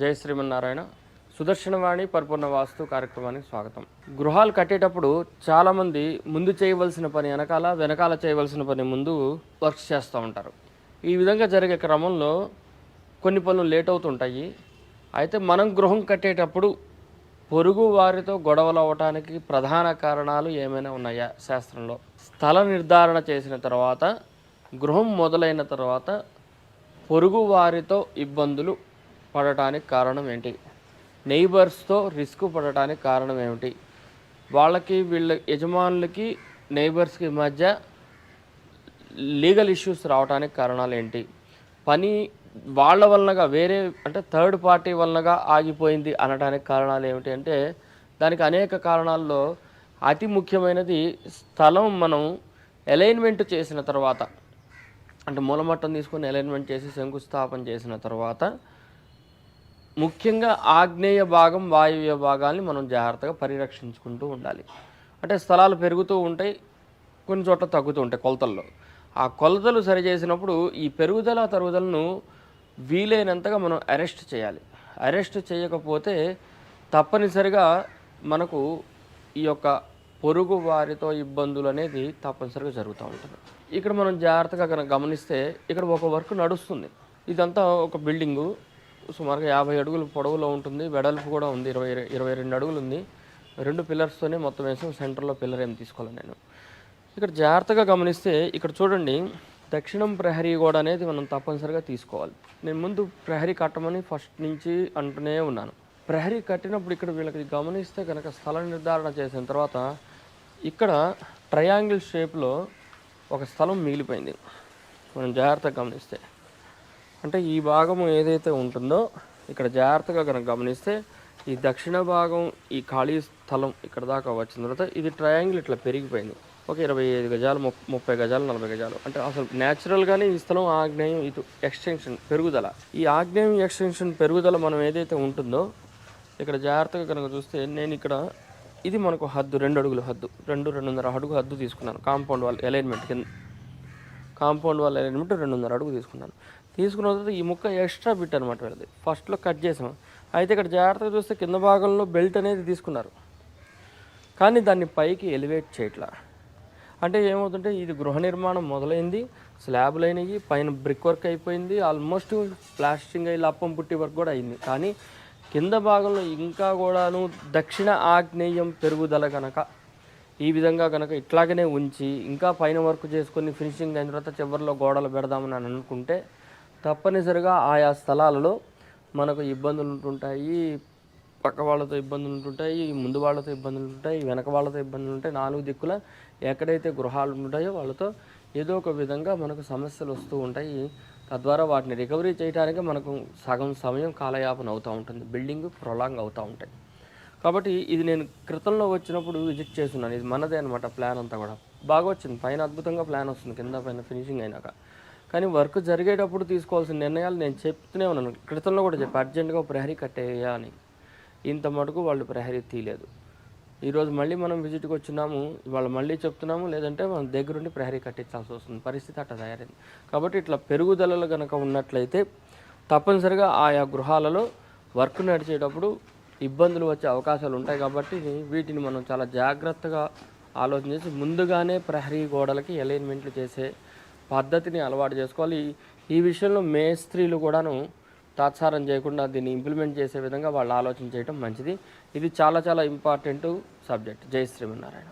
జై శ్రీమన్నారాయణ. సుదర్శనవాణి పరిపూర్ణ వాస్తు కార్యక్రమానికి స్వాగతం. గృహాలు కట్టేటప్పుడు చాలామంది ముందు చేయవలసిన పని వెనకాల వెనకాల చేయవలసిన పని ముందు వర్క్స్ చేస్తూ ఉంటారు. ఈ విధంగా జరిగే క్రమంలో కొన్ని పనులు లేట్ అవుతుంటాయి. అయితే మనం గృహం కట్టేటప్పుడు పొరుగు వారితో గొడవలు అవ్వటానికి ప్రధాన కారణాలు ఏమైనా ఉన్నాయా శాస్త్రంలో? స్థల నిర్ధారణ చేసిన తర్వాత గృహం మొదలైన తర్వాత పొరుగు వారితో ఇబ్బందులు పడటానికి కారణం ఏంటి? నైబర్స్తో రిస్క్ పడటానికి కారణం ఏమిటి? వాళ్ళకి వీళ్ళ యజమానులకి నైబర్స్కి మధ్య లీగల్ ఇష్యూస్ రావడానికి కారణాలు ఏంటి? పని వాళ్ళ వలనగా వేరే అంటే థర్డ్ పార్టీ వలనగా ఆగిపోయింది అనడానికి కారణాలు ఏమిటి అంటే దానికి అనేక కారణాల్లో అతి ముఖ్యమైనది స్థలం మనం అలైన్మెంట్ చేసిన తర్వాత అంటే మూలమట్టం తీసుకొని అలైన్మెంట్ చేసి శంకుస్థాపన చేసిన తర్వాత ముఖ్యంగా ఆగ్నేయ భాగం వాయువ్య భాగాల్ని మనం జాగ్రత్తగా పరిరక్షించుకుంటూ ఉండాలి. అంటే స్థలాలు పెరుగుతూ ఉంటాయి కొన్ని చోట్ల తగ్గుతూ ఉంటాయి కొలతల్లో. ఆ కొలతలు సరిచేసినప్పుడు ఈ పెరుగుదల తరుగుదలను వీలైనంతగా మనం అరెస్ట్ చేయాలి. అరెస్ట్ చేయకపోతే తప్పనిసరిగా మనకు ఈ యొక్క పొరుగు వారితో ఇబ్బందులు అనేది తప్పనిసరిగా జరుగుతూ ఉంటుంది. ఇక్కడ మనం జాగ్రత్తగా కనుక గమనిస్తే ఇక్కడ ఒక వర్క్ నడుస్తుంది. ఇదంతా ఒక బిల్డింగు. సుమారుగా యాభై అడుగులు పొడవులో ఉంటుంది. వెడల్పు కూడా ఉంది. ఇరవై ఇరవై రెండు అడుగులు ఉంది రెండు పిల్లర్స్తోనే మొత్తం వేసాం. సెంటర్లో పిల్లర్ ఏం తీసుకోవాలి నేను. ఇక్కడ జాగ్రత్తగా గమనిస్తే ఇక్కడ చూడండి దక్షిణం ప్రహరీ గోడ అనేది మనం తప్పనిసరిగా తీసుకోవాలి. నేను ముందు ప్రహరీ కట్టమని ఫస్ట్ నుంచి అంటూనే ఉన్నాను. ప్రహరీ కట్టినప్పుడు ఇక్కడ వీళ్ళకి గమనిస్తే కనుక స్థల నిర్ధారణ చేసిన తర్వాత ఇక్కడ ట్రయాంగిల్ షేప్లో ఒక స్థలం మిగిలిపోయింది. మనం జాగ్రత్తగా గమనిస్తే. అంటే ఈ భాగం ఏదైతే ఉంటుందో ఇక్కడ జాగ్రత్తగా కనుక గమనిస్తే ఈ దక్షిణ భాగం ఈ ఖాళీ స్థలం ఇక్కడ దాకా వచ్చిన తర్వాత ఇది ట్రయాంగిల్ ఇట్లా పెరిగిపోయింది. ఒక ఇరవై ఐదు గజాలు ముప్పై గజాలు నలభై గజాలు. అంటే అసలు న్యాచురల్గానే ఈ స్థలం ఆగ్నేయం ఇటు ఎక్స్టెన్షన్ పెరుగుదల. ఈ ఆగ్నేయం ఎక్స్టెన్షన్ పెరుగుదల మనం ఏదైతే ఉంటుందో ఇక్కడ జాగ్రత్తగా కనుక చూస్తే నేను ఇక్కడ ఇది మనకు హద్దు రెండు అడుగులు హద్దు. రెండు రెండున్నర అడుగు హద్దు తీసుకున్నాను. కాంపౌండ్ వాల్ అలైన్మెంట్ కింద కాంపౌండ్ వాల్ అలైన్మెంట్ రెండున్నర అడుగు తీసుకున్నాను. తీసుకున్న తర్వాత ఈ ముక్క ఎక్స్ట్రా బిట్ అనమాట వీళ్ళది. ఫస్ట్లో కట్ చేసాం. అయితే ఇక్కడ జాగ్రత్తగా చూస్తే కింద భాగంలో బెల్ట్ అనేది తీసుకున్నారు. కానీ దాన్ని పైకి ఎలివేట్ చేయట్లా. అంటే ఏమవుతుంటే ఇది గృహ నిర్మాణం మొదలైంది స్లాబ్లు అయినాయి పైన బ్రిక్ వర్క్ అయిపోయింది ఆల్మోస్ట్ ప్లాస్టింగ్ అయ్యి లప్పం పుట్టి వర్క్ కూడా అయింది. కానీ కింద భాగంలో ఇంకా కూడాను దక్షిణ ఆగ్నేయం పెరుగుదల కనుక ఈ విధంగా కనుక ఇట్లాగనే ఉంచి ఇంకా పైన వర్క్ చేసుకొని ఫినిషింగ్ అయిన తర్వాత చివరిలో గోడలు పెడదామని అని అనుకుంటే తప్పనిసరిగా ఆయా స్థలాలలో మనకు ఇబ్బందులు ఉంటుంటాయి. పక్క వాళ్ళతో ఇబ్బందులు ఉంటుంటాయి ముందు వాళ్ళతో ఇబ్బందులు ఉంటాయి వెనక వాళ్ళతో ఇబ్బందులు ఉంటాయి. నాలుగు దిక్కుల ఎక్కడైతే గృహాలు ఉంటాయో వాళ్ళతో ఏదో ఒక విధంగా మనకు సమస్యలు వస్తూ ఉంటాయి. తద్వారా వాటిని రికవరీ చేయడానికి మనకు సగం సమయం కాలయాపన అవుతూ ఉంటుంది. బిల్డింగ్ ప్రొలాంగ్ అవుతూ ఉంటాయి. కాబట్టి ఇది నేను క్రితంలో వచ్చినప్పుడు విజిట్ చేస్తున్నాను. ఇది మనదే అనమాట ప్లాన్ అంతా కూడా. బాగా వచ్చింది. పైన అద్భుతంగా ప్లాన్ వస్తుంది. కింద పైన ఫినిషింగ్ అయినాక. కానీ వర్క్ జరిగేటప్పుడు తీసుకోవాల్సిన నిర్ణయాలు నేను చెప్తూనే ఉన్నాను. క్రితంలో కూడా చెప్పి అర్జెంటుగా ప్రహరీ కట్టేయా అని. ఇంత మటుకు వాళ్ళు ప్రహరీ తీయలేదు. ఈరోజు మళ్ళీ మనం విజిట్కి వచ్చినాము వాళ్ళు మళ్ళీ చెప్తున్నాము లేదంటే మనం దగ్గరుండి ప్రహరీ కట్టించాల్సి వస్తుంది. పరిస్థితి అట్లా తయారైంది. కాబట్టి ఇట్లా పెరుగుదలలు కనుక ఉన్నట్లయితే తప్పనిసరిగా ఆయా గృహాలలో వర్క్ నడిచేటప్పుడు ఇబ్బందులు వచ్చే అవకాశాలు ఉంటాయి కాబట్టి వీటిని మనం చాలా జాగ్రత్తగా ఆలోచన చేసి ముందుగానే ప్రహరీ గోడలకి అలైన్మెంట్లు చేసే పద్ధతిని అలవాటు చేసుకోవాలి. ఈ- విషయంలో మేస్త్రీలు కూడాను తాత్సారం చేయకుండా దీన్ని ఇంప్లిమెంట్ చేసే విధంగా వాళ్ళు ఆలోచన చేయడం మంచిది. ఇది చాలా చాలా ఇంపార్టెంట్ సబ్జెక్ట్ జై శ్రీమన్నారాయణ.